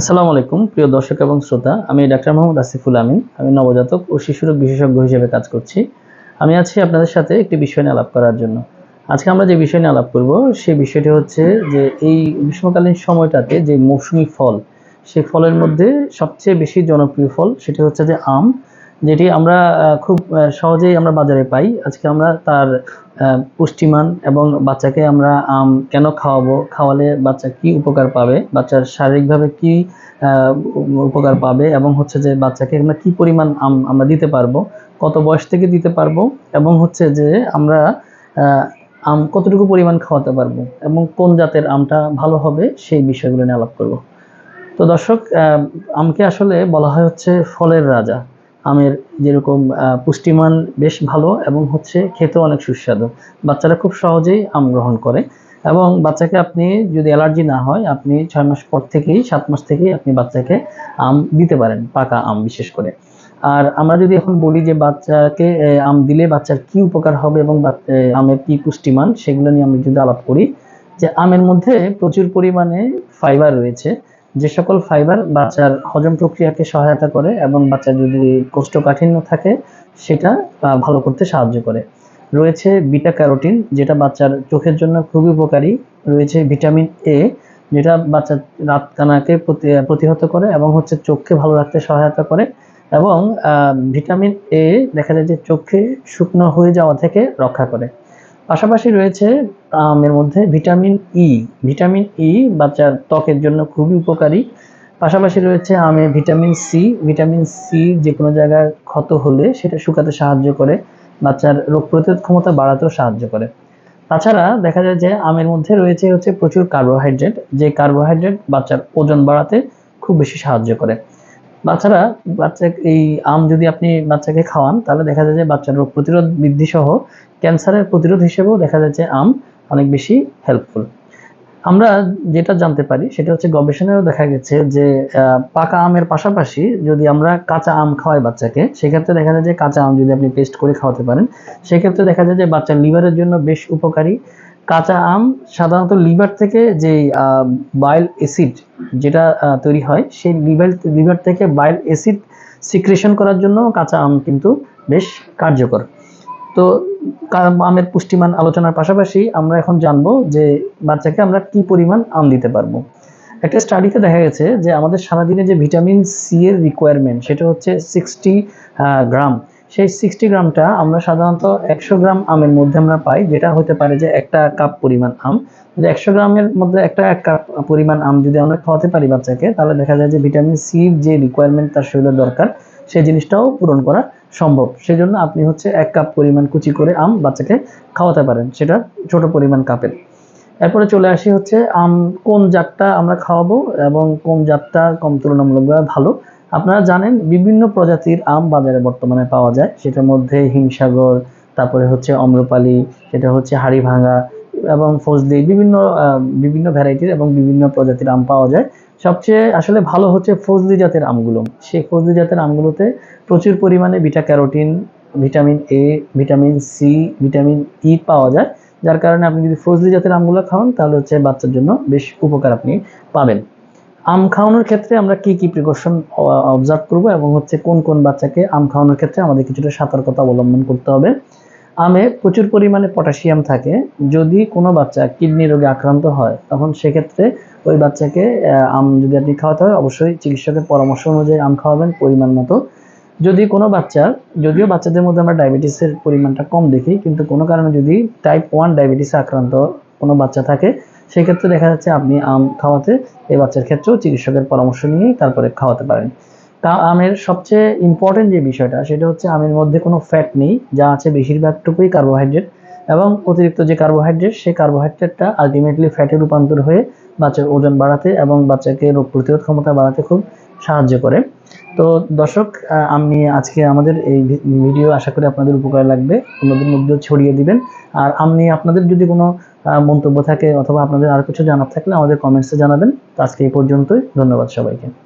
আসসালামু আলাইকুম, প্রিয় দর্শক এবং শ্রোতা। আমি ডাক্তার মোহাম্মদ আসিফুল আমিন। আমি নবজাতক ও শিশুরোগ বিশেষজ্ঞ হিসেবে কাজ করছি। আমি আছি আপনাদের সাথে একটি বিষয় নিয়ে আলাপ করার জন্য। আজকে আমরা যে বিষয় নিয়ে আলাপ করব, সেই বিষয়টি হচ্ছে যে এই গ্রীষ্মকালীন সময়টাতে যে মৌসুমি ফল, সেই ফলের মধ্যে সবচেয়ে বেশি জনপ্রিয় ফল সেটি হচ্ছে যে আম। যেটি আমরা খুব সহজেই আমরা বাজারে পাই। আজকে আমরা তার পুষ্টিমান এবং বাচ্চাকে আমরা আম কেন খাওয়াবো, খাওয়ালে বাচ্চা কি উপকার পাবে, বাচ্চার শারীরিকভাবে কি উপকার পাবে এবং হচ্ছে যে বাচ্চাকে আমরা কি পরিমাণ আম আমরা দিতে পারব, কত বয়স থেকে দিতে পারব এবং হচ্ছে যে আমরা আম কতটুকু পরিমাণ খাওয়াতে পারব এবং কোন জাতের আমটা ভালো হবে সেই বিষয়গুলো নিয়ে আলাপ করব। তো দর্শক আমকে আসলে বলা হয় হচ্ছে ফলের রাজা। আমের যেরকম পুষ্টিমান বেশ ভালো এবং হচ্ছে খেতেও অনেক সুস্বাদু। বাচ্চারা খুব সহজেই আম গ্রহণ করে এবং বাচ্চাকে আপনি যদি অ্যালার্জি না হয়, আপনি ছয় মাস পর থেকেই, সাত মাস থেকেই আপনি বাচ্চাকে আম দিতে পারেন, পাকা আম বিশেষ করে। আর আমরা যদি এখন বলি যে বাচ্চাকে আম দিলে বাচ্চার কি উপকার হবে এবং আমের কি পুষ্টিমান, সেগুলো নিয়ে আমি যদি আলাপ করি, যে আমের মধ্যে প্রচুর পরিমাণে ফাইবার রয়েছে যে সকল ফাইবার বাচ্চার হজম প্রক্রিয়াকে সহায়তা করে এবং বাচ্চার যদি কোষ্ঠকাঠিন্য থাকে, সেটা ভালো করতে সাহায্য করে। রয়েছে বিটা ক্যারোটিন, যেটা বাচ্চার চোখের জন্য খুবই উপকারী। রয়েছে ভিটামিন এ, যেটা বাচ্চার রাতকানাকে প্রতি- প্রতিহত করে এবং হচ্ছে চোখকে ভালো রাখতে সহায়তা করে। এবং ভিটামিন এ দেখা যায় যে চোখে শুকনো হয়ে যাওয়া থেকে রক্ষা করে। পাশাপাশি রয়েছে আমের মধ্যে ভিটামিন ই ভিটামিন ই বাচ্চার ত্বকের জন্য খুবই উপকারী। পাশাপাশি রয়েছে আমে ভিটামিন সি ভিটামিন সি যে কোনো জায়গায় ক্ষত হলে সেটা শুকাতে সাহায্য করে, বাচ্চার রোগ প্রতিরোধ ক্ষমতা বাড়াতেও সাহায্য করে। তাছাড়া দেখা যায় যে আমের মধ্যে রয়েছে হচ্ছে প্রচুর কার্বোহাইড্রেট যে কার্বোহাইড্রেট বাচ্চার ওজন বাড়াতে খুব বেশি সাহায্য করে। বাচ্চারা, বাচ্চা এই আম যদি আপনি বাচ্চাকে খাওয়ান, তাহলে দেখা যায় যে বাচ্চার রোগ প্রতিরোধ বৃদ্ধি সহ ক্যান্সারের প্রতিরোধ হিসেবেও দেখা যাচ্ছে আম অনেক বেশি হেল্পফুল আমরা যেটা জানতে পারি, সেটা হচ্ছে গবেষণায়ও দেখা গেছে যে পাকা আমের পাশাপাশি যদি আমরা কাঁচা আম খাওয়াই বাচ্চাকে, সেক্ষেত্রে দেখা যায় যে কাঁচা আম যদি আপনি পেস্ট করে খাওয়াতে পারেন, সেক্ষেত্রে দেখা যায় যে বাচ্চার লিভারের জন্য বেশ উপকারী। কাঁচা আম, সাধারণত লিভার থেকে যে বাইল অ্যাসিড যেটা তৈরি হয়, সেই লিভার লিভার থেকে বাইল অ্যাসিড সিক্রেশন করার জন্য কাঁচা আম কিন্তু বেশ কার্যকর। তো আমের পুষ্টিমান আলোচনার পাশাপাশি আমরা এখন জানব যে বাচ্চাকে আমরা কি পরিমাণ আম দিতে পারব। একটা স্টাডিতে দেখা গেছে যে আমাদের সারাদিনে যে ভিটামিন সি এর রিকোয়ারমেন্ট সেটা হচ্ছে সিক্সটি গ্রাম। সেই সিক্সটি গ্রামটা আমরা সাধারণত একশো গ্রাম আমের মধ্যে আমরা পাই, যেটা হতে পারে যে একটা কাপ পরিমাণ আম। যদি একশো গ্রামের মধ্যে একটা এক কাপ পরিমাণ আম যদি আমরা খাওয়াতে পারি বাচ্চাকে, তাহলে দেখা যায় যে ভিটামিন সির যে রিকোয়ারমেন্ট তার শরীরের দরকার, সেই জিনিসটাও পূরণ করা সম্ভব। সেই জন্য আপনি হচ্ছে এক কাপ পরিমাণ কুচি করে আম বাচ্চাকে খাওয়াতে পারেন, সেটা ছোট পরিমাণ কাপের এরপরে চলে আসি হচ্ছে আম কোন জাতটা আমরা খাওয়াবো এবং কোন জাতটা কম তুলনামূলকভাবে ভালো। আপনারা জানেন বিভিন্ন প্রজাতির আম বাজারে বর্তমানে পাওয়া যায়। সেটার মধ্যে হিমসাগর, তারপরে হচ্ছে অম্রপালি, সেটা হচ্ছে হাড়িভাঙা এবং ফজলি, বিভিন্ন বিভিন্ন ভ্যারাইটির এবং বিভিন্ন প্রজাতির আম পাওয়া যায়। সবচেয়ে আসলে ভালো হচ্ছে ফজলি জাতের আমগুলো। সেই ফজলি জাতের আমগুলোতে প্রচুর পরিমাণে beta carotene, vitamin A vitamin C vitamin E পাওয়া যায়। যার কারণে আপনি যদি ফজলি জাতের আমগুলো খাওয়ান তাহলে হচ্ছে বাচ্চার জন্য বেশ উপকার আপনি পাবেন। আম খাওয়ানোর ক্ষেত্রে আমরা কি কি প্রিকশন অবজার্ভ করব এবং হচ্ছে কোন কোন বাচ্চাকে আম খাওয়ানোর ক্ষেত্রে আমাদের কিছুটা সতর্কতা অবলম্বন করতে হবে। আমে প্রচুর পরিমাণে পটাশিয়াম থাকে। যদি কোনো বাচ্চা কিডনি রোগে আক্রান্ত হয়, তখন সেক্ষেত্রে ওই বাচ্চাকে আম যদি আপনি খাওয়াতে হয়, অবশ্যই চিকিৎসকের পরামর্শ অনুযায়ী আম খাওয়াবেন পরিমাণ মতো। যদি কোনো বাচ্চার যদিও বাচ্চাদের মধ্যে আমরা ডায়াবেটিসের পরিমাণটা কম দেখি, কিন্তু কোনো কারণে যদি টাইপ ওয়ান ডায়াবেটিসে আক্রান্ত কোনো বাচ্চা থাকে সেক্ষেত্রে দেখা যাচ্ছে আপনি আম খাওয়াতে এই বাচ্চার ক্ষেত্রেও চিকিৎসকের পরামর্শ নিয়েই তারপরে খাওয়াতে পারেন। তা আমের সবচেয়ে ইম্পর্টেন্ট যে বিষয়টা, সেটা হচ্ছে আমের মধ্যে কোনো ফ্যাট নেই, যা আছে বেশিরভাগটুকুই কার্বোহাইড্রেট এবং অতিরিক্ত যে কার্বোহাইড্রেট সেই কার্বোহাইড্রেটটা আলটিমেটলি ফ্যাটে রূপান্তর হয়ে বাচ্চার ওজন বাড়াতে এবং বাচ্চাকে রোগ প্রতিরোধ ক্ষমতা বাড়াতে খুব সাহায্য করে। তো দর্শক আমি আজকে আমাদের এই ভিডিও আশা করি আপনাদের উপকার লাগবে। অন্যদের মধ্যেও ছড়িয়ে দিবেন। আর আমি আপনাদের যদি কোনো মন্তব্য থাকে অথবা আপনাদের আর কিছু জানার থাকলে আমাদের কমেন্টসে জানাবেন। আজকে এই পর্যন্তই। ধন্যবাদ সবাইকে।